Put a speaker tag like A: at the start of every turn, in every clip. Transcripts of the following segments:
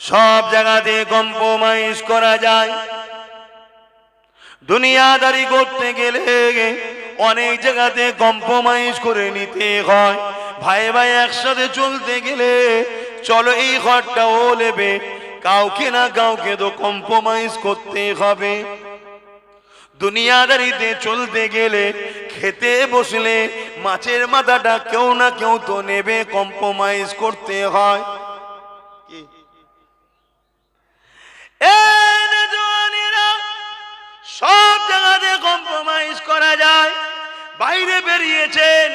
A: সব জায়গাতে কম্প্রোমাইজ করা যায়। দুনিয়াদারি করতে গেলে অনেক জায়গাতে কম্প্রোমাইজ করে নিতে হয়। ভাই ভাই একসাথে চলতে গেলে চলো এই ঘরটা ও নেবে। কাউকে না কাউকে তো কম্প্রোমাইজ করতে হবে। দুনিয়াদারিতে চলতে গেলে খেতে বসলে মাছের মাথাটা কেউ না কেউ তো নেবে কম্প্রোমাইজ করতে হয় কি? এই যে জওয়ানেরা, সব জায়গাতে কম্প্রোমাইজ করা যায়। বাইরে বেরিয়েছেন,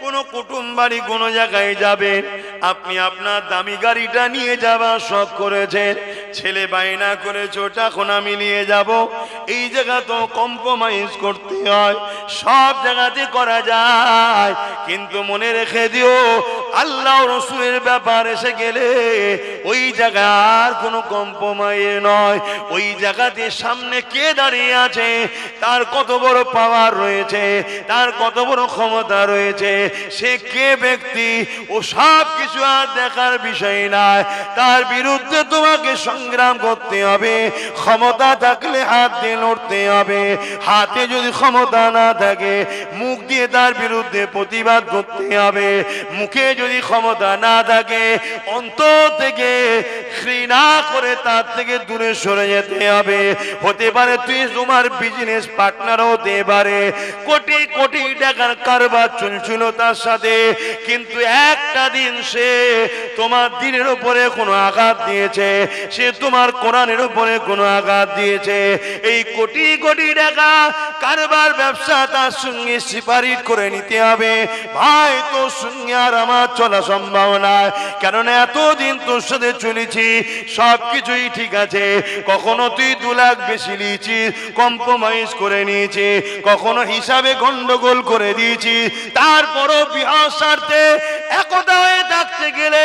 A: কোন কুটুম বাড়ি কোন জায়গায় যাবেন। আপনি আপনার দামি গাড়িটা নিয়ে যাবার শখ করেছেন। ছেলে বাইনা করেছ আমি নিয়ে যাব। এই জায়গা তো কম্প্রোমাইজ করতে হয়। সব জায়গাতে করা যায়। কিন্তু মনে রেখে দিও আল্লাহ রসুলের ব্যাপার এসে গেলে ওই জায়গার কোনো কম্প্রোমাইজ নয়। ওই জায়গাতে সামনে কে দাঁড়িয়ে আছে? তার কত বড় পাওয়ার রয়েছে, তার কত বড় ক্ষমতা রয়েছে, সে কে ব্যক্তি? ও সব কিছু আর দেখার বিষয় নয়। তার বিরুদ্ধে তোমাকে সংগ্রাম করতে হবে, ক্ষমতা থাকলে হাত দিয়ে লড়তে হবে। হাতে যদি ক্ষমতা না থাকে, মুখ দিয়ে তার বিরুদ্ধে প্রতিবাদ করতে হবে। মুখে যদি ক্ষমতা না থাকে, অন্তর থেকে ঘৃণা করে তার থেকে দূরে সরে যেতে হবে। হতে পারে তুই তোমার বিজনেস পার্টনার হতে পারে, কোটি কোটি টাকার কারবার চলছিল তার সাথে, কিন্তু একটা দিন সে তোমার দিনের উপরে কোনো আঘাত দিয়েছে, সে তোমার কোরআনের উপরে কোনো আঘাত দিয়েছে। এই কোটি কোটি টাকা কারবার ব্যবসা তার সঙ্গে সিপারিট করে নিতে হবে। ভাই, তোর সঙ্গে আর আমার চলা সম্ভব নয়। কারণ এতদিন তোর সাথে চলেছি সব কিছুই ঠিক আছে। কখনো তুই দু লাখ বেশি নিয়েছিস কম্প্রোমাইজ করে নিয়েছি। কখনো হিসাবে গন্ডগোল করে দিয়েছি। তারপরও বিহার স্বার্থে একতা হয়ে থাকতে গেলে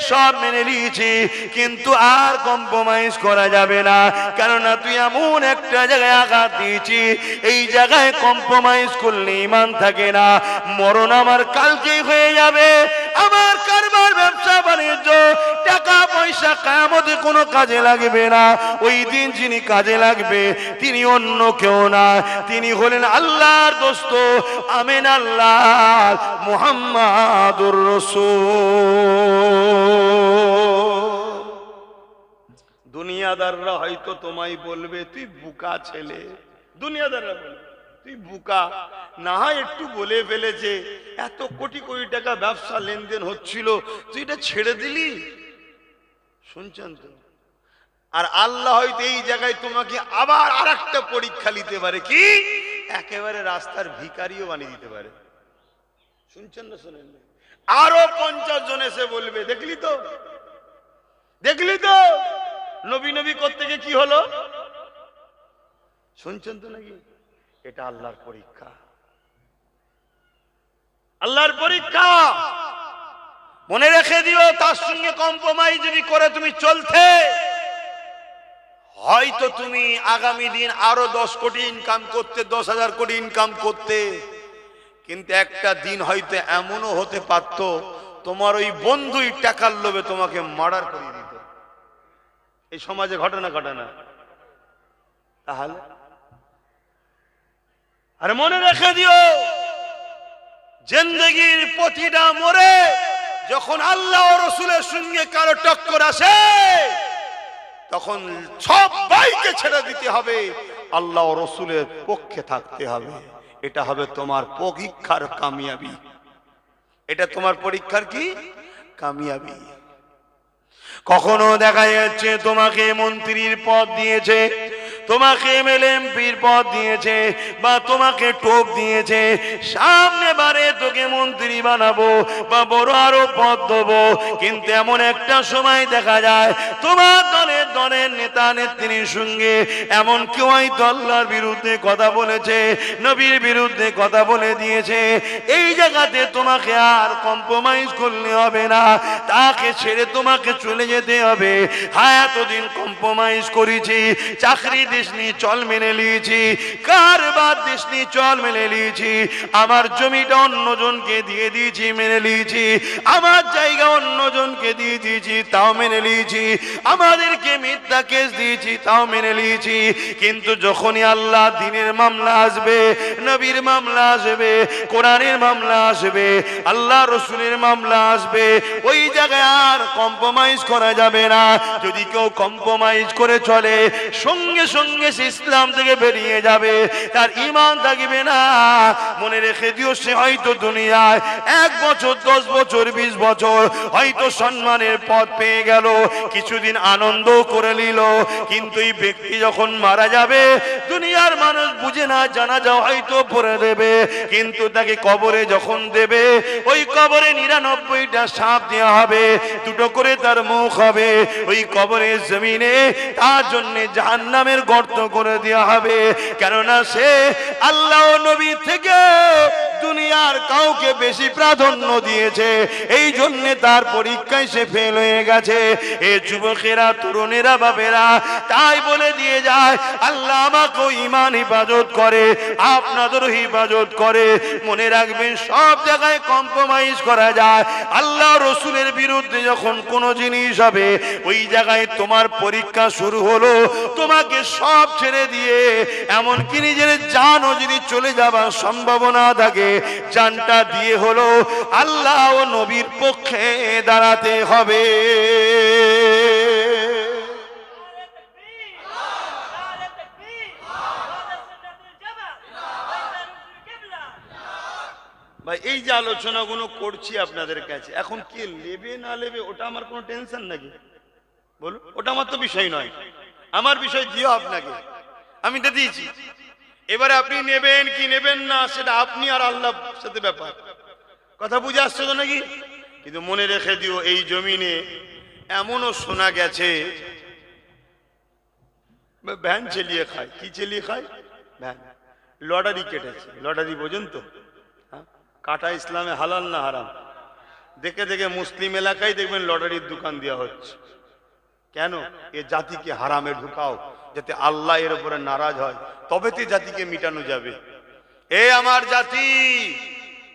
A: সব মেনে নিয়েছি। কিন্তু আর কম্প্রোমাইজ করা যাবে না। কেননা তুই এমন একটা জায়গায় আঘাত দিয়েছি। এই জায়গায় কম্প্রোমাইজ করলে ইমান থাকে না। মরণ আমার কালকেই হয়ে যাবে। বাণিজ্য, টাকা পয়সা কায়ামতে কোনো কাজে লাগবে না। ওই দিন যিনি কাজে লাগবে, তিনি অন্য কেউ না। তিনি হলেন আল্লাহর দোস্ত, আমেন আল্লাহ মুহাম্মাদুর দুনিয়াদাররা হয়তো তোমায় বলবে, তুই বুকা ছেলে। দুনিয়াদাররা বলবে তুই বুকা। না হয় একটু বলে ফেলেছে, এত কোটি কোটি টাকা ব্যবসা লেনদেন হচ্ছিল, তুই এটা ছেড়ে দিলি? শুনছেন তো? আর আল্লাহ হয়তো এই জায়গায় তোমাকে আবার আর একটা পরীক্ষা নিতে পারে, কি? একেবারে রাস্তার ভিকারিও বানিয়ে দিতে পারে। শুনছেন না শোনেন? আরও পঞ্চাশ জন এসে বলবে, দেখলি তো? দেখলি তো? নবী নবী করতে গিয়ে কি হলো? শুনছেন তো নাকি? এটা আল্লাহর পরীক্ষা। আল্লাহর পরীক্ষা। মনে রেখে দিও, তার সঙ্গে কম্প্রোমাইজ যদি করে তুমি চলতে, হয়তো তুমি আগামী দিন আরও দশ কোটি ইনকাম করতে, দশ হাজার কোটি ইনকাম করতে। কিন্তু একটা দিন হয়তো এমনও হতে পারতো, তোমার ওই বন্ধুই টাকার লোভে তোমাকে মার্ডার করে দিত। এই সমাজে ঘটনা ঘটনা তাহলে? আরে মনে রেখে দিও, জিন্দগির প্রতিটা মোড়ে যখন আল্লাহ রসুলের সঙ্গে কারও টক্কর আসে, তখন সবাইকে ছেড়ে দিতে হবে, আল্লাহ রসুলের পক্ষে থাকতে হবে। এটা হবে তোমার পরীক্ষার কামিয়াবি। এটা তোমার পরীক্ষার কি? কামিয়াবি। কখনো দেখা যাচ্ছে তোমাকে মন্ত্রীর পদ দিয়েছে তোমাকে এমএলএ এমপির পদ দিয়েছে বা তোমাকে টোপ দিয়েছে, সামনে বারে তোকে মন্ত্রী বানাবো বা বড় আরও পদ দেবো। কিন্তু এমন একটা সময় দেখা যায়, তোমার দলের দলের নেতা নেত্রীর সঙ্গে এমন কেউ আল্লাহর বিরুদ্ধে কথা বলেছে, নবীর বিরুদ্ধে কথা বলে দিয়েছে। এই জায়গাতে তোমাকে আর কম্প্রোমাইজ করলে হবে না, তাকে ছেড়ে তোমাকে চলে যেতে হবে। হ্যাঁ এতদিন কম্প্রোমাইজ করেছি চাকরি দিসনি, চল মেনে নিয়েছি। কার বাদ দিসনি, চল মেনে নিয়েছি। আমার জমিটা অন্যজনকে দিয়ে দিয়েছি, মেনে নিয়েছি। আমার জায়গা অন্যজনকে দিয়ে দিয়েছি, তাও মেনে নিয়েছি। আমাদেরকে মিথ্যা কেস দিয়েছি, তাও মেনে নিয়েছি। কিন্তু যখনই আল্লাহ দিনের মামলা আসবে, নবীর মামলা আসবে, কোরআনের মামলা আসবে, আল্লাহ রসুলের মামলা আসবে, ওই জায়গায় আর কম্প্রোমাইজ করা যাবে না। যদি কেউ কম্প্রোমাইজ করে চলে, সঙ্গে সঙ্গে সে ইসলাম থেকে বেরিয়ে যাবে। তার ইমান থাকবে না। মনে রেখে দিও সে হয়তো দুনিয়ায় এক বছর, দশ বছর, বিশ বছর হয়তো সম্মানের পথ পেয়ে গেল, কিছুদিন আনন্দ করে নিল। কিন্তু এই ব্যক্তি যখন মারা যাবে, দুনিয়ার মানুষ বুঝে না জানা যাও হয়তো পরে দেবে। কিন্তু তাকে কবরে যখন দেবে, ওই কবরে নিরানব্বইটা সাপ দেওয়া হবে, দুটো করে তার মুখ হবে। ওই কবরের জমিনে তার জন্য জাহান্নামের গর্ত করে দেওয়া হবে। কেননা সে আল্লাহ নবী থেকে দুনিয়ার কাউকে বেশি প্রাধান্য দিয়েছে। এই জন্য তার পরীক্ষায় সে ফেল হয়ে গেছে। এ যুবকেরা, তরুণেরা বাবেরা তাই বলে দিয়ে যায়, আল্লাহ আমাকেও ইমান হিফাজত করে, আপনাদেরও হিফাজত করে। মনে রাখবেন, সব জায়গায় কম্প্রোমাইজ করা যায়। আল্লাহ রসুলের বিরুদ্ধে যখন কোনো জিনিস হবে, ওই জায়গায় তোমার পরীক্ষা শুরু হলো, তোমাকে সব ছেড়ে দিয়ে, এমনকি নিজের জানও যদি চলে যাবার সম্ভাবনা থাকে, জানটা দিয়ে হলো আল্লাহ ও নবীর পক্ষে দাঁড়াতে হবে। এই যে আলোচনাগুলো করছি আপনাদের কাছে, এখন কে লেবে না লেবে ওটা আমার কোনো টেনশন নাকি? বলুন, ওটা আমার তো বিষয় নয়। আমার বিষয় দিও আপনাকে। আমি তো দিয়েছি। এবারে আপনি নেবেন কি নেবেন না, সেটা আপনি আর আল্লাহ সাথে ব্যাপার। কথা বুঝে আসছে তো নাকি? কিন্তু মনে রেখে দিও, এই জমিনে এমনও শোনা গেছে। ভ্যান চেলিয়ে খায়। কি চেলিয়ে খায়? ভ্যান। লটারি কেটেছে। লটারি বোঝেন তো? হ্যাঁ? কাটা ইসলামে হালাল না হারাম? দেখে দেখে মুসলিম এলাকায় দেখবেন লটারির দোকান দেওয়া হচ্ছে। কেন? এ জাতিকে হারামে ঢুকাও, যাতে আল্লাহ এর উপরে নারাজ হয়। তবে তো জাতিকে মিটানো যাবে। এ আমার জাতি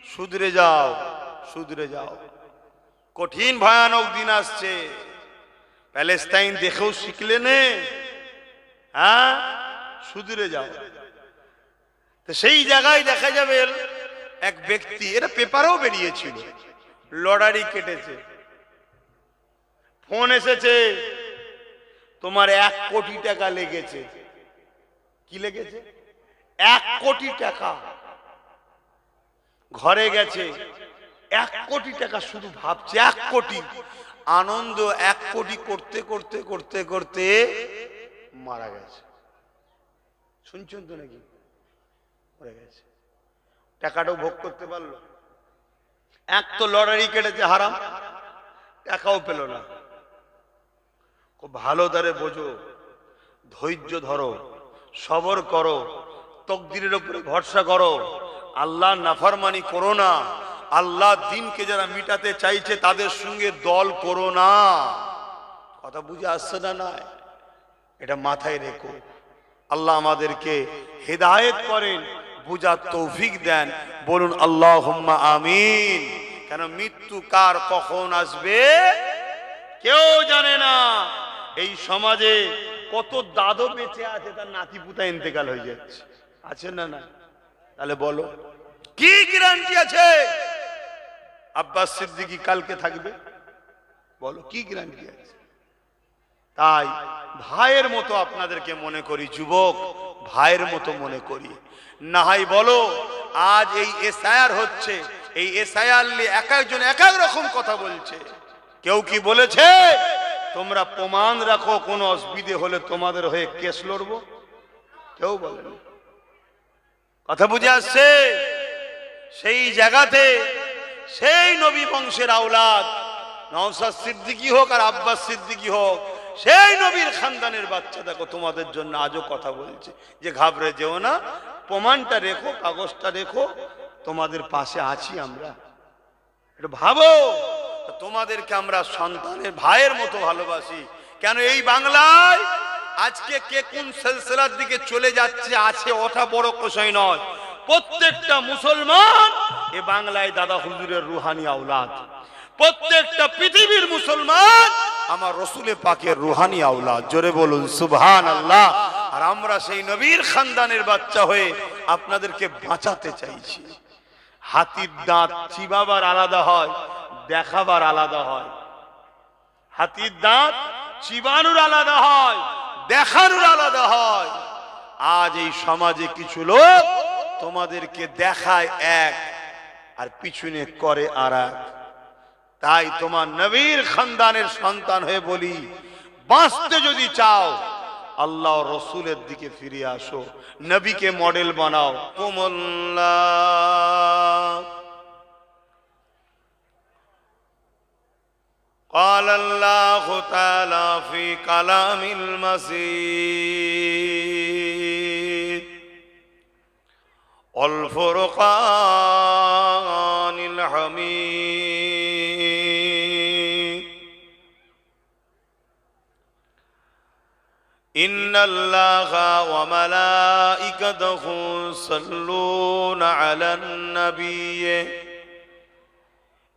A: সুদরে যাও সুদরে যাও। কঠিন, ভয়ানক দিন আসছে। প্যালেস্তাইন দেখেও শিখলে নে। হ্যাঁ? সুদূরে যাও। তো সেই জায়গায় দেখা যাবে এক ব্যক্তি এটা পেপারেও বেরিয়েছিল। লটারি কেটেছে। ফোন এসেছে। তোমার এক কোটি টাকা লেগেছে। কি লেগেছে? এক কোটি টাকা। ঘরে গেছে, এক কোটি টাকা শুধু ভাবছে, এক কোটি। আনন্দ এক কোটি করতে করতে করতে করতে মারা গেছে। শুনছেন তো নাকি? মরে গেছে। টাকাটাও ভোগ করতে পারল। এক তো লটারি কেটেছে হারাম, টাকাও পেল না। ভালো দ্বারে বোঝো, ধৈর্য ধরো, সবর করো, তকদিরের উপরে ভরসা করো। আল্লাহ নাফরমানি করো না, আল্লাহ দিনকে যারা মিটাতে চাইছে তাদের সঙ্গে দল করো না। কথা বুঝে আসছে না নয় এটা মাথায় রেখো। আল্লাহ আমাদেরকে হেদায়েত করেন, বুঝার তৌফিক দেন। বলুন আল্লাহ আমিন। কেন মৃত্যু কার কখন আসবে? কেউ জানে না। এই সমাজে কত দাদো বেঁচে আছে, তার নাতি পুতা ইন্তেকাল হয়ে যাচ্ছে। আছে না না তাহলে বলো, কি গ্যারান্টি আছে? আব্বাস সিদ্দিকি কালকে থাকবে? বলো, কি গ্যারান্টি আছে? তাই ভাইয়ের মতো আপনাদেরকে মনে করি, যুবক, ভাইয়ের মতো মনে করি। নাহাই বলো, আজ এই এসআইআর হচ্ছে, এই এসআইআর নিয়ে এক একজন এক এক রকম কথা বলছে। কেউ কি বলেছে? তোমরা প্রমাণ রাখো কোনো অসুবিধে হলে তোমাদের হয়ে কেস লড়বো। কেউ বলেনি কথা বুঝে আসছে? সেই জায়গাতে সেই নবী বংশের আওলাদ নওসাদ সিদ্দিকি হোক আর আব্বাস সিদ্দিকি হোক, সেই নবীর খানদানের বাচ্চা দেখো, তোমাদের জন্য আজও কথা বলছে। যে ঘাবড়ে যেও না, প্রমাণটা রেখো, কাগজটা রেখো, তোমাদের পাশে আছি আমরা। একটু ভাবো। তোমাদেরকে আমরা সন্তানের ভাইয়ের মতো ভালোবাসি। কেন এই বাংলায় আজকে কে কোন সিলসিলার দিকে চলে যাচ্ছে আছে ওটা বড় বিষয় নয়। প্রত্যেকটা মুসলমান এ বাংলায় দাদা হুজুরের রুহানি আওলাদ। প্রত্যেকটা পৃথিবীর মুসলমান আমার রসুলে পাকের রুহানি আওলাদ। জোরে বলুন সুবহান আল্লাহ আর আমরা সেই নবীর খানদানের বাচ্চা হয়ে আপনাদেরকে বাঁচাতে চাইছি। হাতির দাঁত চিবাবার আলাদা হয় দেখাবার আলাদা হয়। হাতির দাঁত চিবানোর আলাদা হয়, দেখানোর আলাদা হয়। আজ এই সমাজে কিছু লোক তোমাদেরকে দেখায় এক আর পিছনে করে আর তাই তোমার নবীর খানদানের সন্তান হয়ে বলি, বাঁচতে যদি চাও, আল্লাহ রসুলের দিকে ফিরে আসো, নবীকে মডেল বানাও। কুমুল্লা। قال الله تعالى في كلام المسيد والفرقان الحميد إن الله وملائكته يصلون على النبي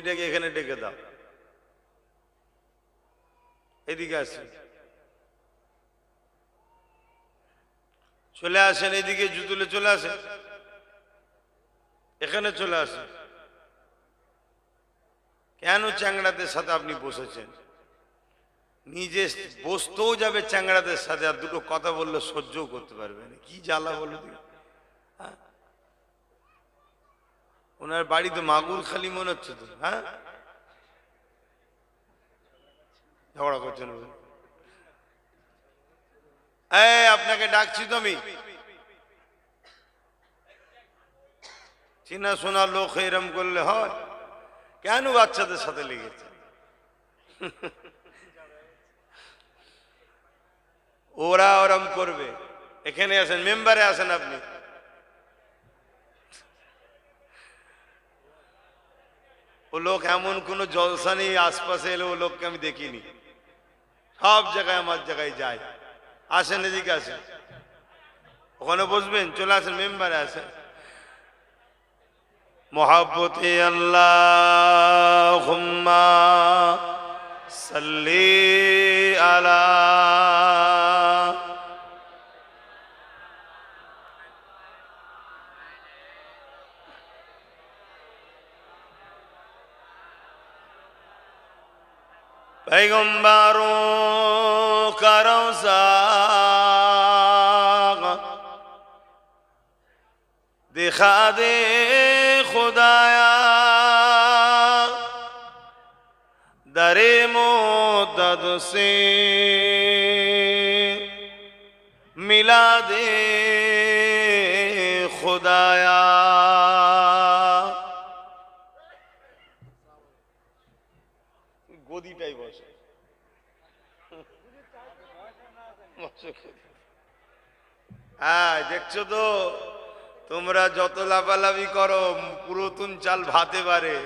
A: মুরব্বিটাকে এখানে ডেকে দাও। এদিকে আসেন। চলে আসেন, এদিকে জুতুলে চলে আসেন। এখানে চলে আসেন। কেন চ্যাংড়াদের সাথে আপনি বসেছেন? নিজে বসতেও যাবে চ্যাংড়াদের সাথে আর দুটো কথা বললে সহ্যও করতে পারবে না। কি জ্বালা বলো দিই ওনার বাড়ি তো মাগুর খালি মনে হচ্ছে তো হ্যাঁ? ঝগড়া করছেন আপনাকে ডাকছি তো আমি। চিনা শোনা লোক এরম করলে হয়। কেন বাচ্চাদের সাথে লেগেছে? ওরা ওরম করবে। এখানে আছেন মেম্বারে আসেন আপনি। ও লোক এমন কোনো জলসা নেই, আশপাশে এলে ও লোককে আমি দেখিনি। সব জায়গায় আমার জায়গায় যায়। আসেন এদিকে আসেন। ওখানে বসবেন, চলে আসেন, মেম্বারে আসেন। মোহাব্বতে আল্লাহ সাল্লি پیغمبروں کا دکھا دے خدایا۔ در مدد سے ملا دے۔ গদিটাই বসে। হ্যাঁ দেখছ তো? তোমরা যত লাভালাভি করো, পুরাতন চাল ভাতে পারে।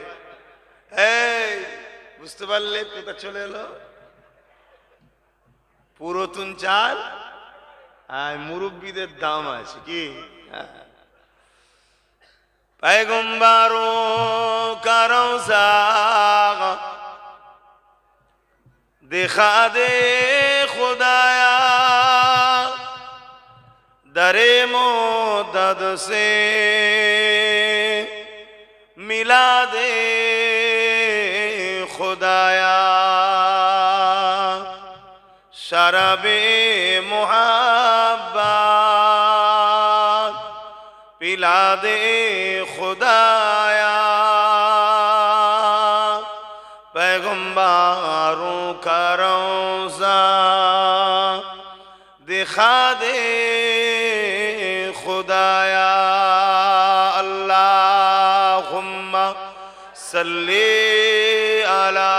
A: এই, বুঝতে পারলে কোথা চলে এলো? পুরাতন চাল? আর মুরব্বীদের দাম আছে কি? হ্যাঁ। পায়গম্বারো কারও সা دکھا دے خدایا درے مدد سے ملا دے خدایا شراب محبت پلا دے خدایا کا روزہ دکھا دے خدایا اللہم صلی علی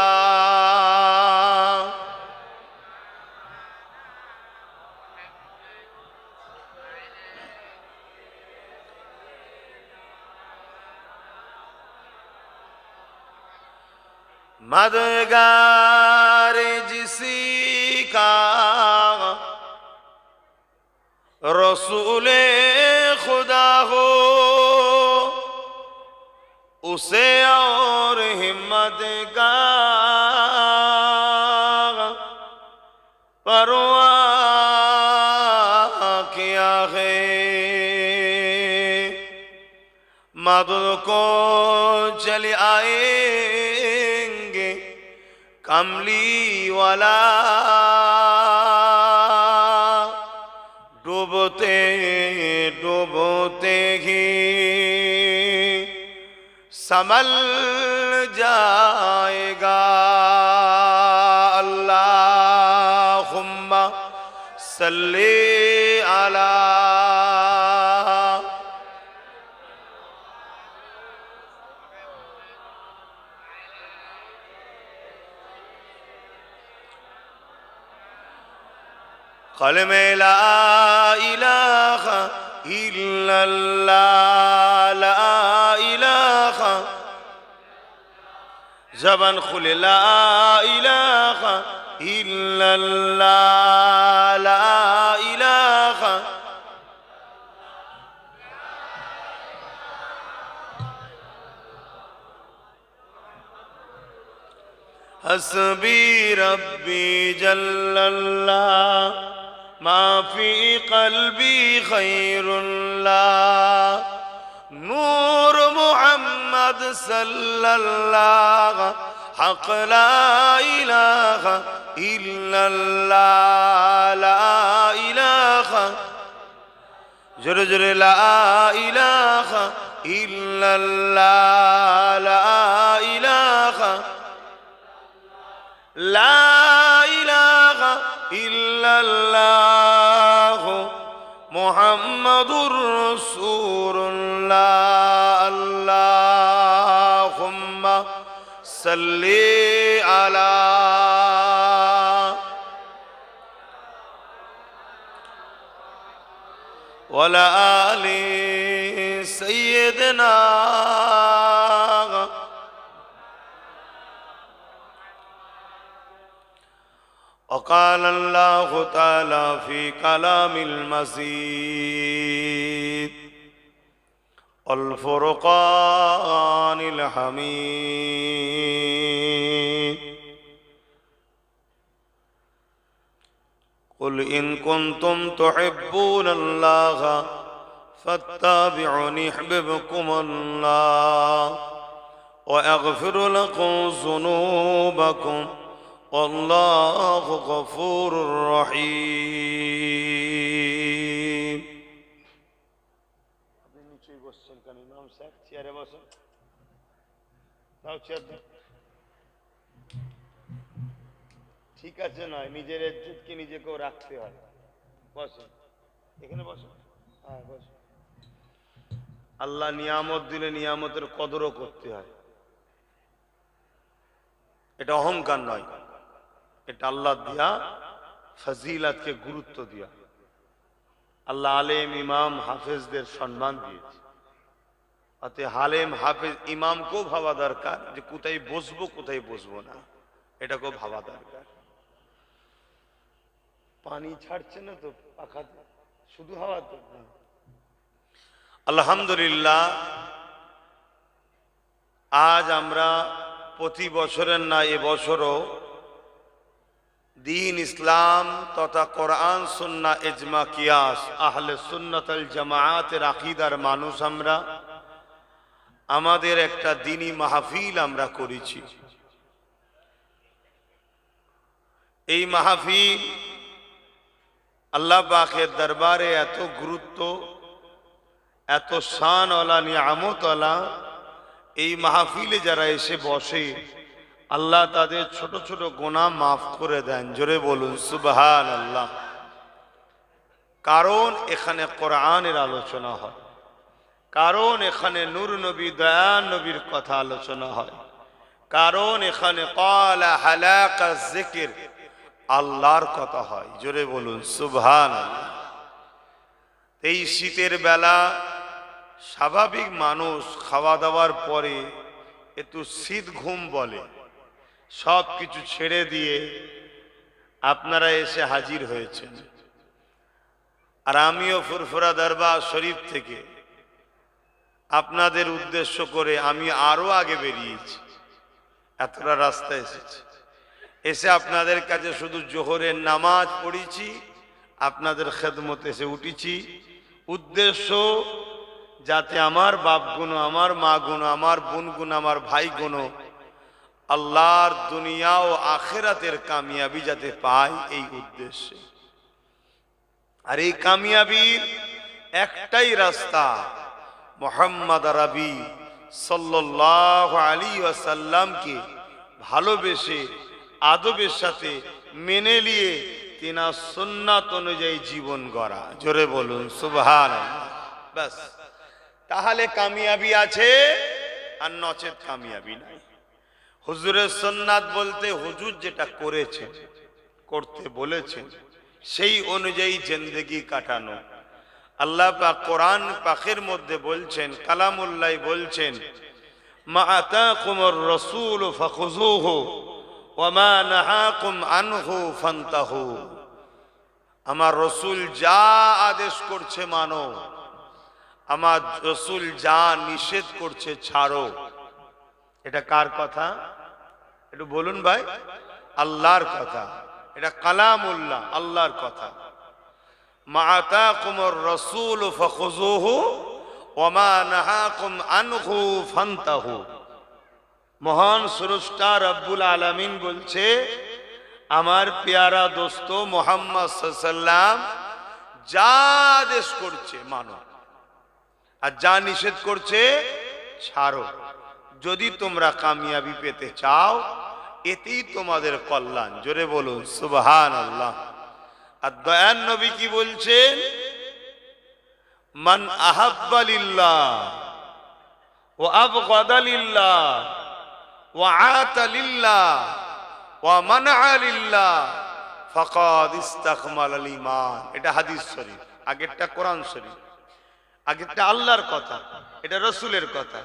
A: مدگاہ رسول خدا ہو، اسے اور ہمت کا پروا کیا ہے۔ مدد کو چل آئیں گے، کملی والا डूबते डूबते ही। समल जाएगा अल्लाह सल्ले अला قال ما لا إله إلا الله لا إله. زبان خل لا إله إلا الله لا إله. حسبي ربي جل الله. ما في قلبي خير الله نور محمد صلى الله. حق لا إله إلا الله. لا إله. جر جر لا إله إلا الله. لا إله. لا إلا الله محمد رسول الله. اللهم صل على وعلى آل سيدنا وقال الله تعالى في كلام المزيد الفرقان الحميد قل إن كنتم تحبون الله فاتبعوني يحببكم الله وأغفر لكم ذنوبكم والله غفور رحيم আপনি নিচেই বসছেন কেন ইমাম সাহেব চেয়ারে বসেন তাও চেয়ার দেন। ঠিক আছে নয় নিজের ইজ্জতকে নিজেকেও রাখতে হয় বসেন এখানে বসেন হ্যাঁ বসেন আল্লাহ নিয়ামত দিলে নিয়ামতের কদরও করতে হয় এটা অহংকার নয় এটা আল্লাহ দিয়া, ফজিলাতকে গুরুত্ব দিয়া। আল্লাহ আলেম, ইমাম, হাফেজদের সম্মান দিয়েছে। অতে হালেম হাফেজ, ইমামকেও ভাবা দরকার যে কোথায় বসবো কোথায় বসবো না। এটাকেও ভাবা দরকার। পানি ছাড়ছে না তো পাখাতে শুধু হাওয়া তো? আলহামদুলিল্লাহ, আজ আমরা প্রতি বছরের না এবছরও দিন ইসলাম তথা কোরআন সুন্না এজমা কিয়াস, আহলে সুন্নতল জামায়াতের আকিদার মানুষ আমরা। আমাদের একটা দিনী মাহফিল আমরা করেছি। এই মাহফিল আল্লাহ পাকের দরবারে এত গুরুত্ব, এত শানওয়ালা, নিয়ামতওয়ালা, এই মাহফিলে যারা এসে বসে আল্লাহ তাদের ছোট ছোট গোনা মাফ করে দেন। জোরে বলুন সুবহান আল্লাহ কারণ এখানে কোরআনের আলোচনা হয়। কারণ এখানে নূর নবী দয়ান নবীর কথা আলোচনা হয়। কারণ এখানে আল্লাহর কথা হয়। জোরে বলুন সুবহান এই শীতের বেলা স্বাভাবিক মানুষ খাওয়া দাওয়ার পরে একটু শীত ঘুম বলে। সব কিছু ছেড়ে দিয়ে আপনারা এসে হাজির হয়েছেন। আর আমিও ফুরফুরা দরবার শরীফ থেকে আপনাদের উদ্দেশ্য করে আমি আরও আগে বেরিয়েছি। এতটা রাস্তা এসেছি। এসে আপনাদের কাছে শুধু জোহরের নামাজ পড়েছি, আপনাদের খেদমত এসে উঠেছি। উদ্দেশ্য যাতে আমার বাপ গুণ আমার মা গুণ আমার বোন গুণ আমার ভাই গুণ আল্লাহর দুনিয়া ও আখেরাতের কামিয়াবি যাতে পায় এই উদ্দেশ্যে। আর এই কামিয়াবির একটাই রাস্তা মোহাম্মদ রাবি সাল্লাহ আলী ওয়াসাল্লামকে ভালোবেসে, আদবের সাথে মেনে নিয়ে তিনা সুন্নাত অনুযায়ী জীবন গড়া। জোরে বলুন ব্যাস। তাহলে কামিয়াবি আছে আর নচেত কামিয়াবি নাই। হুজুরের সন্ন্যাত বলতে হুজুর যেটা করেছেন করতে বলেছেন সেই অনুযায়ী জিন্দেগি কাটানো। আল্লাহ পাক কোরআন পাখের মধ্যে বলছেন, কালামুল্লাহ বলছেন, মা আমার রসুল যা আদেশ করছে মানো, আমার রসুল যা নিষেধ করছে ছাড়ো। এটা কার কথা? একটু বলুন ভাই, আল্লাহর কথা। এটা কালামুল্লাহ, আল্লাহর কথা। মাতা কুমর রসুল ওমা মহান সুরষ্টা রব্বুল আলামিন বলছে, আমার পেয়ারা দোস্ত মোহাম্মদ সাল্লাম যা আদেশ করছে মানো। আর যা নিষেধ করছে, ছাড়ো। যদি তোমরা কামিয়াবি পেতে চাও এতেই তোমাদের কল্যাণ। জোরে বলুন সুবহান আল্লাহ আর দয়ান নবী কি বলছেন? মান আহাব্বালিল্লাহ ও আবগাদালিল্লাহ ও আতালিল্লাহ ও মানআলিল্লাহ ফাকাদ ইস্তাকমাল আল ঈমান। এটা হাদিস শরীফ, আগেরটা কোরআন শরীফ, আগেরটা আল্লাহর কথা, এটা রসুলের কথা।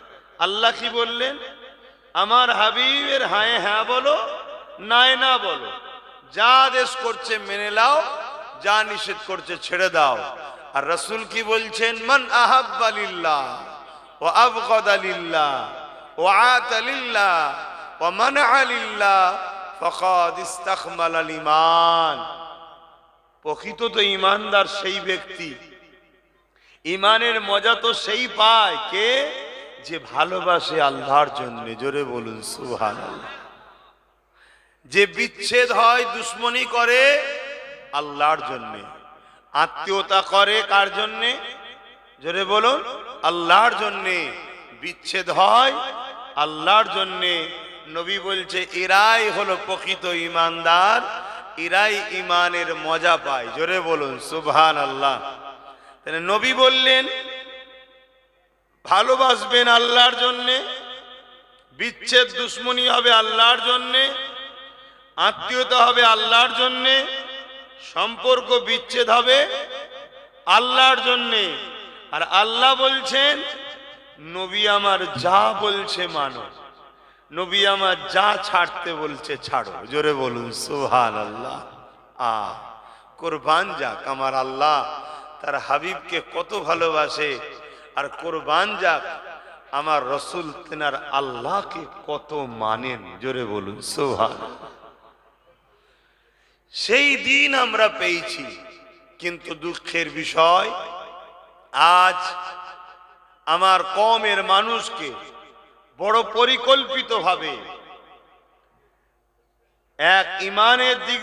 A: আল্লাহ কি বললেন? আমার হাবিবের হায় হ্যাঁ বলো, নাই না বলো। যা আদেশ করছে মেনে নাও, যা নিষেধ করছে ছেড়ে দাও। আর রসুল কি বলছেন? মান আহাব্বালিল্লাহ ও আবগদালিল্লাহ ও আতালিল্লাহ ও মান আলিল্লাহ ফকাদ ইস্তাকমাল আল ঈমান। প্রকৃত তো ইমানদার সেই ব্যক্তি। ইমানের মজা তো সেই পায়। কে? যে ভালোবাসে আল্লাহর জন্য, জোরে বলুন সুহান যে বিচ্ছেদ হয়, দুশ্মনী করে আল্লাহর জন্য। আত্মীয়তা করে কার জন্য? জোরে বলুন, আল্লাহর জন্য। বিচ্ছেদ হয় আল্লাহর জন্য। নবী বলছে, এরাই হলো প্রকৃত ইমানদার, এরাই ইমানের মজা পায়। জোরে বলুন সুবহান আল্লাহ নবী বললেন ভালোবাসবেন আল্লাহর জন্যে, বিচ্ছেদ দুশ্মনী হবে আল্লাহর জন্যে, আত্মীয়তা হবে আল্লাহর জন্যে, সম্পর্ক বিচ্ছেদ হবে আল্লাহর জন্যে। আর আল্লাহ বলছেন, নবী আমার যা বলছে মানো, নবী আমার যা ছাড়তে বলছে ছাড়ো। জোরে বলুন সুহান আল্লাহ আ, কোরবান যাক আমার আল্লাহ, তার হাবিবকে কত ভালোবাসে। আর কোরবান যাক, আমার রসুল তেনার আল্লাহকে কত মানেন? জোরে বলুন সোহান সেই দিন আমরা পেয়েছি, কিন্তু দুঃখের বিষয়, আজ আমার কমের মানুষকে বড় পরিকল্পিতভাবে এক ইমানের দিক